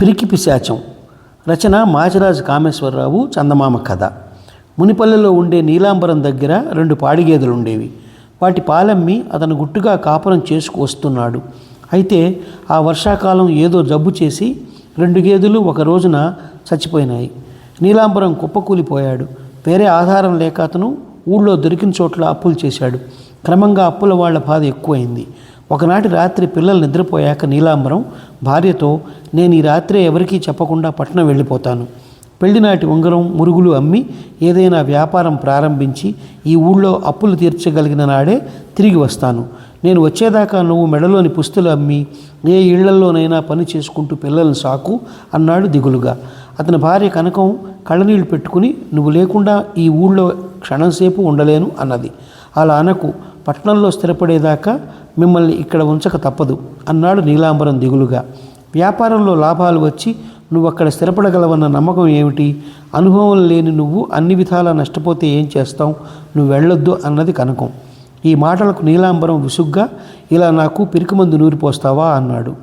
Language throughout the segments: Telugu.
పిరికి పిశాచం. రచన మాచిరాజు కామేశ్వరరావు చందమామ కథ. మునిపల్లెలో ఉండే నీలాంబరం దగ్గర రెండు పాడిగేదెలు ఉండేవి వాటి పాలమ్మి అతను గుట్టుగా కాపురం చేసుకువస్తున్నాడు అయితే ఆ వర్షాకాలం ఏదో జబ్బు చేసి రెండు గేదెలు ఒక రోజున చచ్చిపోయినాయి. నీలాంబరం కుప్పకూలిపోయాడు. వేరే ఆధారం లేక అతను ఊళ్ళో దొరికిన చోట్ల అప్పులు చేశాడు. క్రమంగా అప్పుల వాళ్ళ బాధ ఎక్కువైంది. ఒకనాటి రాత్రి పిల్లలు నిద్రపోయాక నీలాంబరం భార్యతో నేను ఈ రాత్రే ఎవరికీ చెప్పకుండా పట్టణం వెళ్ళిపోతాను. పెళ్ళినాటి ఉంగరం మురుగులు అమ్మి ఏదైనా వ్యాపారం ప్రారంభించి ఈ ఊళ్ళో అప్పులు తీర్చగలిగిన నాడే తిరిగి వస్తాను. నేను వచ్చేదాకా నువ్వు మెడలోని పుస్తులు అమ్మి ఏ ఇళ్ళలోనైనా పని చేసుకుంటూ పిల్లల్ని సాకు అన్నాడు దిగులుగా. అతని భార్య కనకం కళ్ళనీళ్ళు పెట్టుకుని నువ్వు లేకుండా ఈ ఊళ్ళో క్షణంసేపు ఉండలేను అన్నది. అలా అనకు. పట్టణంలో స్థిరపడేదాకా మిమ్మల్ని ఇక్కడ ఉంచక తప్పదు అన్నాడు నీలాంబరం దిగులుగా. వ్యాపారంలో లాభాలు వచ్చి నువ్వు అక్కడ స్థిరపడగలవన్న నమ్మకం ఏమిటి? అనుభవం లేని నువ్వు అన్ని విధాలా నష్టపోతే ఏం చేస్తావు? నువ్వు వెళ్ళొద్దు అన్నది కనకం. ఈ మాటలకు నీలాంబరం విసుగ్గా ఇలా నాకు పిరికిమందు నూరిపోస్తావా అన్నాడు.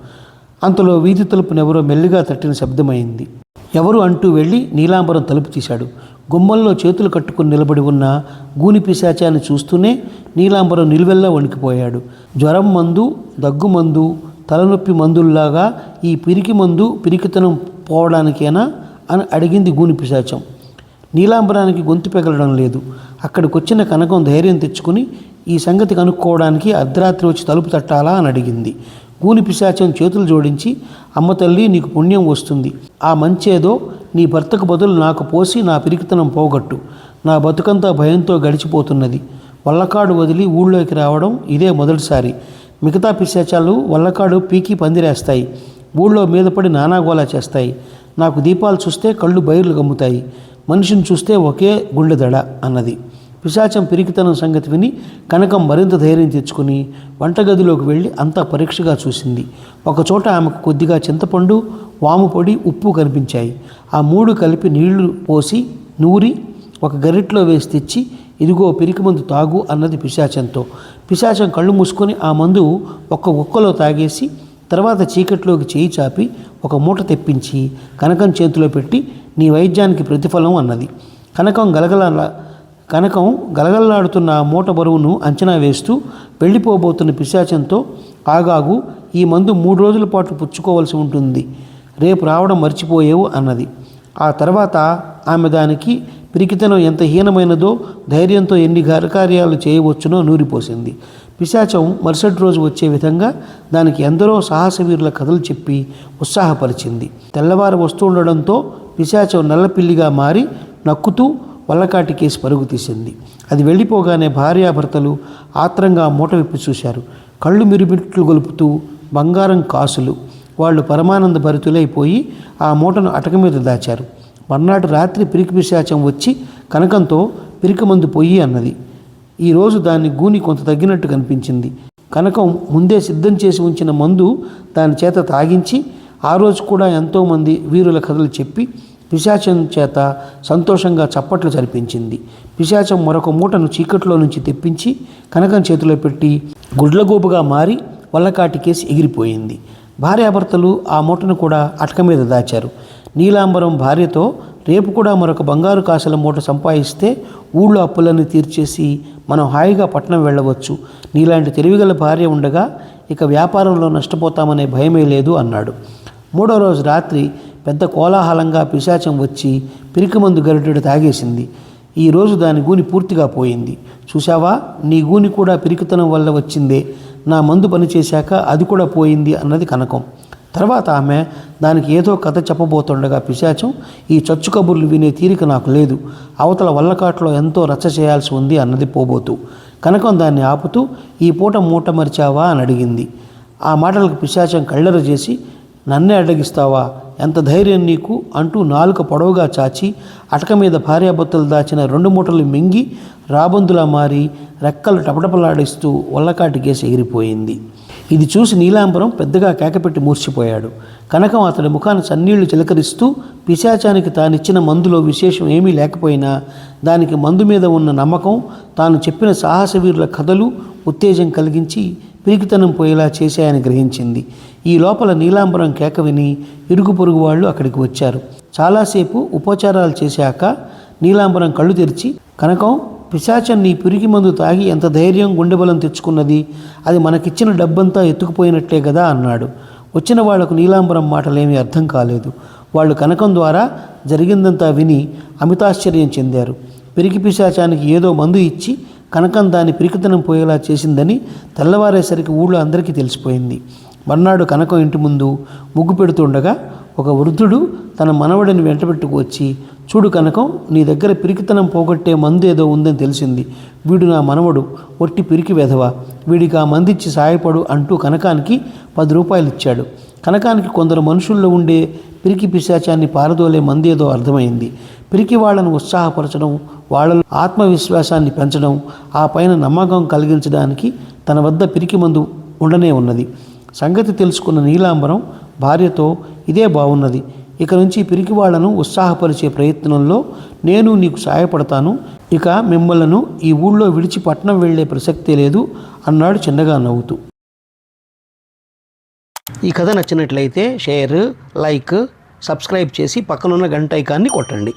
అంతలో వీధి తలుపునెవరో మెల్లిగా తట్టిన శబ్దమైంది. ఎవరు అంటూ వెళ్ళి నీలాంబరం తలుపు తీశాడు. గుమ్మల్లో చేతులు కట్టుకుని నిలబడి ఉన్న గూని పిశాచాన్ని చూస్తూనే నీలాంబరం నిలువెల్లా వణికిపోయాడు. జ్వరం మందు దగ్గు మందు తలనొప్పి మందుల్లాగా ఈ పిరికి మందు పిరికితనం పోవడానికేనా అని అడిగింది గూని పిశాచం. నీలాంబరానికి గొంతు పెగలడం లేదు. అక్కడికి వచ్చిన కనకం ధైర్యం తెచ్చుకుని ఈ సంగతి కనుక్కోవడానికి అర్ధరాత్రి వచ్చి తలుపు తట్టాలా అని అడిగింది. గూని పిశాచం చేతులు జోడించి అమ్మ తల్లి నీకు పుణ్యం వస్తుంది. ఆ మంచేదో నీ భర్తకు బదులు నాకు పోసి నా పిరికితనం పోగొట్టు. నా బతుకంతా భయంతో గడిచిపోతున్నది. వల్లకాడు వదిలి ఊళ్ళోకి రావడం ఇదే మొదటిసారి. మిగతా పిశాచాలు వల్లకాడు పీకి పందిరేస్తాయి. ఊళ్ళో మీద పడి నానాగోలా చేస్తాయి. నాకు దీపాలు చూస్తే కళ్ళు బైర్లు గమ్ముతాయి. మనిషిని చూస్తే ఒకే గుండెదడ అన్నది. పిశాచం పిరికితనం సంగతి విని కనకం మరింత ధైర్యం తెచ్చుకుని వంటగదిలోకి వెళ్ళి అంతా పరీక్షగా చూసింది. ఒకచోట ఆమెకు కొద్దిగా చింతపండు వాము పొడి ఉప్పు కనిపించాయి. ఆ మూడు కలిపి నీళ్ళు పోసి నూరి ఒక గరిట్లో వేసి తెచ్చి ఇదిగో పిరికి మందు తాగు అన్నది పిశాచంతో. పిశాచం కళ్ళు మూసుకొని ఆ మందు ఒక్క ఒక్కలో తాగేసి తర్వాత చీకట్లోకి చేయి చాపి ఒక మూట తెప్పించి కనకం చేతిలో పెట్టి నీ వైద్యానికి ప్రతిఫలం అన్నది. కనకం గలగల కనకం గలగలలాడుతున్న మూట బరువును అంచనా వేస్తూ వెళ్ళిపోబోతున్న పిశాచంతో ఆగాగు ఈ మందు మూడు రోజుల పాటు పుచ్చుకోవలసి ఉంటుంది. రేపు రావడం మర్చిపోయేవు అన్నది. ఆ తర్వాత ఆమె దానికి పిరికితనం ఎంత హీనమైనదో ధైర్యంతో ఎన్ని ఘనకార్యాలు చేయవచ్చునో నూరిపోసింది. పిశాచం మరుసటి రోజు వచ్చే విధంగా దానికి ఎందరో సాహసవీరుల కథలు చెప్పి ఉత్సాహపరిచింది. తెల్లవారు వస్తుండడంతో పిశాచం నల్లపిల్లిగా మారి నక్కుతూ వల్లకాటి కేసు పరుగు తీసింది. అది వెళ్ళిపోగానే భార్యాభర్తలు ఆత్రంగా మూట విప్పి చూశారు. కళ్ళు మిరుమిట్లు గొలుపుతూ బంగారం కాసులు. వాళ్ళు పరమానంద భరితులైపోయి ఆ మూటను అటక మీద దాచారు. మర్నాటి రాత్రి పిరికి పిశాచం వచ్చి కనకంతో పిరికమందు పొయ్యి అన్నది. ఈరోజు దాన్ని గూని కొంత తగ్గినట్టు కనిపించింది. కనకం ముందే సిద్ధం చేసి ఉంచిన మందు దాని చేత తాగించి ఆ రోజు కూడా ఎంతోమంది వీరుల కథలు చెప్పి పిశాచం చేత సంతోషంగా చప్పట్లు జరిపించింది. పిశాచం మరొక మూటను చీకట్లో నుంచి తెప్పించి కనకం చేతిలో పెట్టి గుడ్లగూబగా మారి వల్లకాటికేసి ఎగిరిపోయింది. భార్యాభర్తలు ఆ మూటను కూడా అటక మీద దాచారు. నీలాంబరం భార్యతో రేపు కూడా మరొక బంగారు కాసుల మూట సంపాదిస్తే ఊళ్ళో అప్పులన్నీ తీర్చేసి మనం హాయిగా పట్నం వెళ్ళవచ్చు. నీలాంటి తెలివిగల భార్య ఉండగా ఇక వ్యాపారంలో నష్టపోతామనే భయమే లేదు అన్నాడు. మూడో రోజు రాత్రి పెద్ద కోలాహలంగా పిశాచం వచ్చి పిరికిమందు గరిటెడు తాగేసింది. ఈరోజు దాని గూని పూర్తిగా పోయింది. చూశావా? నీ గూని కూడా పిరికితనం వల్ల వచ్చిందే. నా మందు పనిచేశాక అది కూడా పోయింది అన్నది కనకం. తర్వాత ఆమె దానికి ఏదో కథ చెప్పబోతుండగా పిశాచం ఈ చచ్చు కబుర్లు వినే తీరిక నాకు లేదు. అవతల వల్లకాట్లో ఎంతో రచ్చ చేయాల్సి ఉంది అన్నది పోబోతూ. కనకం దాన్ని ఆపుతూ ఈ పూట మూట మరిచావా అని అడిగింది. ఆ మాటలకు పిశాచం కళ్ళెర చేసి నన్నే అడ్డగిస్తావా? ఎంత ధైర్యం నీకు అంటూ నాలుక పొడవుగా చాచి అటక మీద భార్యాభర్తలు దాచిన రెండు మూటలు మింగి రాబందులా మారి రెక్కలు టపటపలాడిస్తూ వల్లకాటి గేసి ఎగిరిపోయింది. ఇది చూసి నీలాంబరం పెద్దగా కేకపెట్టి మూర్చిపోయాడు. కనకం అతడి ముఖాన్ని సన్నీళ్ళు చిలకరిస్తూ పిశాచానికి తానిచ్చిన మందులో విశేషం ఏమీ లేకపోయినా దానికి మందు మీద ఉన్న నమ్మకం తాను చెప్పిన సాహసవీరుల కథలు ఉత్తేజం కలిగించి పిరికితనం పోయేలా చేశాయని గ్రహించింది. ఈ లోపల నీలాంబరం కేక విని ఇరుగు పొరుగు వాళ్ళు అక్కడికి వచ్చారు. చాలాసేపు ఉపచారాలు చేశాక నీలాంబరం కళ్ళు తెరిచి కనకం పిశాచం నీ పిరికి మందు తాగి ఎంత ధైర్యం గుండెబలం తెచ్చుకున్నది? అది మనకిచ్చిన డబ్బంతా ఎత్తుకుపోయినట్లే కదా అన్నాడు. వచ్చిన వాళ్ళకు నీలాంబరం మాటలేమీ అర్థం కాలేదు. వాళ్ళు కనకం ద్వారా జరిగిందంతా విని అమితాశ్చర్యం చెందారు. పిరికి పిశాచానికి ఏదో మందు ఇచ్చి కనకం దాని పిరికితనం పోయేలా చేసిందని తెల్లవారేసరికి ఊళ్ళో అందరికీ తెలిసిపోయింది. మర్నాడు కనకం ఇంటి ముందు ముగ్గు పెడుతుండగా ఒక వృద్ధుడు తన మనవడిని వెంటబెట్టుకు వచ్చి చూడు కనకం నీ దగ్గర పిరికితనం పోగొట్టే మందు ఏదో ఉందని తెలిసింది. వీడు నా మనవడు ఒట్టి పిరికి వెధవ. వీడికి ఆ మందిచ్చి సాయపడు అంటూ కనకానికి పది రూపాయలు ఇచ్చాడు కనకానికి కొందరు మనుషుల్లో ఉండే పిరికి పిశాచాన్ని పారదోలే మందేదో అర్థమైంది. పిరికి వాళ్ళను ఉత్సాహపరచడం వాళ్ళలో ఆత్మవిశ్వాసాన్ని పెంచడం ఆ పైన నమ్మకం కలిగించడానికి తన వద్ద పిరికి మందు ఉండనే ఉన్నది. సంగతి తెలుసుకున్న నీలాంబరం భార్యతో ఇదే బాగున్నది ఇక నుంచి పిరికి వాళ్ళను ఉత్సాహపరిచే ప్రయత్నంలో నేను నీకు సాయపడతాను. ఇక మిమ్మల్ని ఈ ఊళ్ళో విడిచి పట్నం వెళ్ళే ప్రసక్తే లేదు అన్నాడు చిన్నగా నవ్వుతూ. ఈ కథ నచ్చినట్లయితే షేర్ లైక్ సబ్స్క్రైబ్ చేసి పక్కనున్న గంట ఐకాన్ని కొట్టండి.